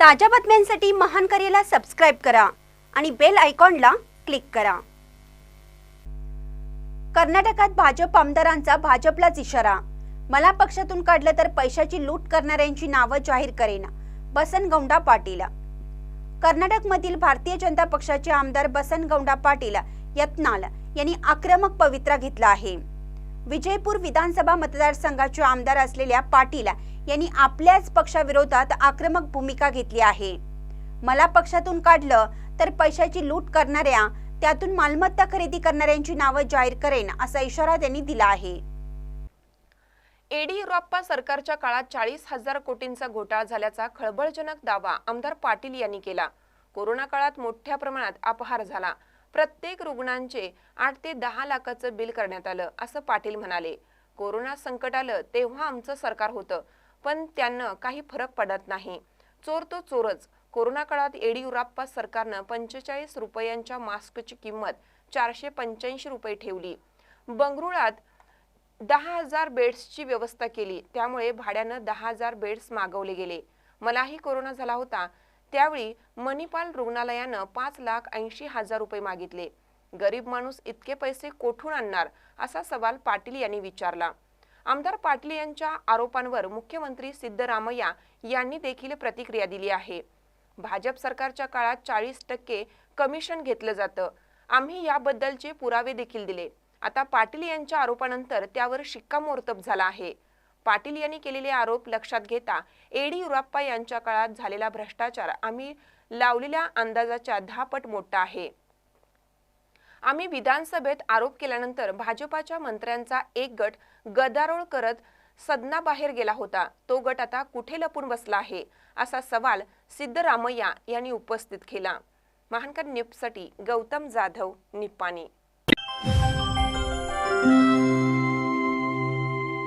ताज्या बातम्यांसाठी महान करेला सबस्क्राईब करा आणि बेल आयकॉनला क्लिक करा. कर्नाटकात भाजप आमदारांचा भाजपलाच इशारा. मला पक्षातून काढलं तर पैशाची लूट करणाऱ्यांची नावं जाहीर करेन. बसन गौंडा पाटील. कर्नाटकमधील भारतीय जनता पक्षाचे आमदार बसन गौंडा पाटील यत्नाल यांनी आक्रमक पवित्रा घेतला आहे. विजयपूर विधानसभा मतदारसंघाचे आमदार असलेल्या पाटील यांनी आपल्याच पक्षाविरोधात आक्रमक भूमिका घेतली आहे. मला पक्षातून काढलं तर पैशाची लूट करणाऱ्या त्यातून मालमत्ता खरेदी करणाऱ्यांची नावं जाहीर करेन असा इशारा त्यांनी दिला आहे. येडियुरप्पा सरकारच्या काळात चाळीस हजार कोटींचा घोटाळा झाल्याचा खळबळजनक दावा आमदार पाटील यांनी केला. कोरोना काळात मोठ्या प्रमाणात अपहार झाला. प्रत्येक रुग्णांचे आठ ते दहा लाखाचं बिल करण्यात आलं असं पाटील म्हणाले. कोरोना संकट आलं तेव्हा आमचं सरकार होतं पण त्यांना काही फरक पडत नाही. चोर तो चोरच. कोरोना काळात येडियुराप्पा सरकारनं पंचेचाळीस रुपयांच्या मास्कची किंमत चारशे पंच्याऐंशी रुपये ठेवली. बंगरुळात दहा हजार बेड्सची व्यवस्था केली त्यामुळे भाड्यानं दहा हजार बेड्स मागवले गेले. मलाही कोरोना झाला होता त्यावेळी मणिपाल रुग्णालयानं पाच लाख ऐंशी हजार रुपये मागितले. गरीब माणूस इतके पैसे कोठून आणणार? असा सवाल पाटील यांनी विचारला. आमदार पाटील यांच्या आरोपांवर मुख्यमंत्री सिद्धरामय्या यांनी देखील प्रतिक्रिया दिली आहे. भाजप सरकारच्या काळात चाळीस टक्के कमिशन घेतलं जातं. आम्ही याबद्दलचे पुरावे देखील दिले. आता पाटील यांच्या आरोपानंतर त्यावर शिक्कामोर्तब झाला आहे. पाटील यांनी केलेले आरोप लक्षात घेता येडियुरप्पा यांच्या काळात झालेला भ्रष्टाचार आम्ही लावलेल्या अंदाजाच्या दहा पट मोठा आहे. आम्ही विधानसभेत आरोप केल्यानंतर भाजपाच्या मंत्र्यांचा एक गट गदारोळ करत सदनाबाहेर गेला होता. तो गट आता कुठे लपून बसला आहे? असा सवाल सिद्धरामय्या यांनी उपस्थित केला. महानकर निपसाठी गौतम जाधव निप्पाणी.